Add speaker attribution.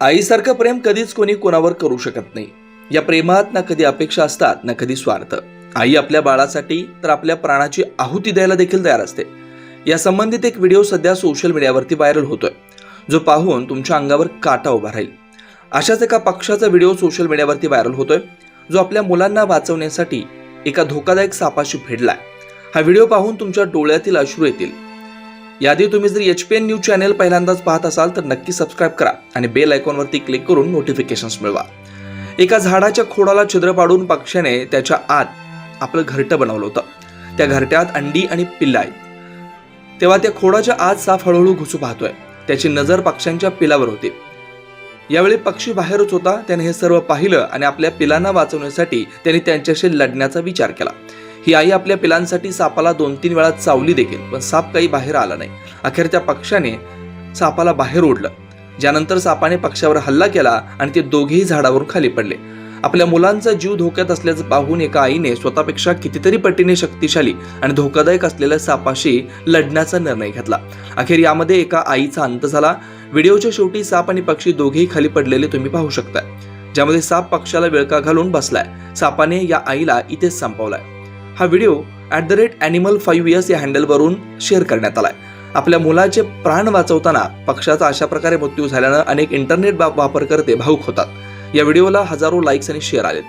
Speaker 1: आईसारखं प्रेम कधीच कोणी कोणावर करू शकत नाही. या प्रेमात ना कधी अपेक्षा असतात ना कधी स्वार्थ. आई आपल्या बाळासाठी तर आपल्या प्राणाची आहुती द्यायला देखील तयार असते. या संबंधित एक व्हिडिओ सध्या सोशल मीडियावरती व्हायरल होतोय. जो पाहून तुमच्या अंगावर काटा उभा राहील. अशाच एका पक्षाचा व्हिडिओ सोशल मीडियावरती व्हायरल होतोय जो आपल्या मुलांना वाचवण्यासाठी एका धोकादायक सापाशी भिडलाय हा व्हिडिओ पाहून तुमच्या डोळ्यातील अश्रू येतील. याआधी तुम्ही जर H P N news channel पहिल्यांदाच पाहत असाल तर नक्की सबस्क्राईब करा आणि बेल आयकॉनवरती क्लिक करून नोटिफिकेशन्स मिळवा. एका झाडाच्या खोडाला छिद्र पाडून पक्ष्याने त्याच्या आत आपलं घरटं बनवलं होतं. त्या घरट्यात अंडी आणि पिल्ला आहेत. तेव्हा त्या खोडाच्या आत साफ हळूहळू घुसू पाहतोय. त्याची नजर पक्ष्यांच्या पिलावर होती. यावेळी पक्षी बाहेरच होता त्याने हे सर्व पाहिलं आणि आपल्या पिलांना वाचवण्यासाठी त्यांनी त्यांच्याशी लढण्याचा विचार केला. ही आई आपल्या पिलांसाठी सापाला दोन तीन वेळा चावली देखील पण साप काही बाहेर आला नाही. अखेर त्या पक्षाने सापाला बाहेर ओढलं. ज्यानंतर सापाने पक्षावर हल्ला केला आणि ते दोघेही झाडावरून खाली पडले. आपल्या मुलांचा जीव धोक्यात असल्याचं पाहून एका आईने स्वतःपेक्षा कितीतरी पटीने शक्तिशाली आणि धोकादायक असलेल्या सापाशी लढण्याचा निर्णय घेतला. अखेर यामध्ये एका आईचा अंत झाला. व्हिडिओच्या शेवटी साप आणि पक्षी दोघेही खाली पडलेले तुम्ही पाहू शकता ज्यामध्ये साप पक्षाला विळका घालून बसलाय. सापाने या आईला इथेच संपवलाय. हा video at the rate animal five years या हँडलवरून शेअर करण्यात आलाय. आपल्या मुलाचे प्राण वाचवताना पक्षाचा अशा प्रकारे मृत्यू झाल्यानं अनेक इंटरनेट वापरकर्ते भाऊक होतात. या व्हिडिओला हजारो लाईक्स आणि शेअर आलेत.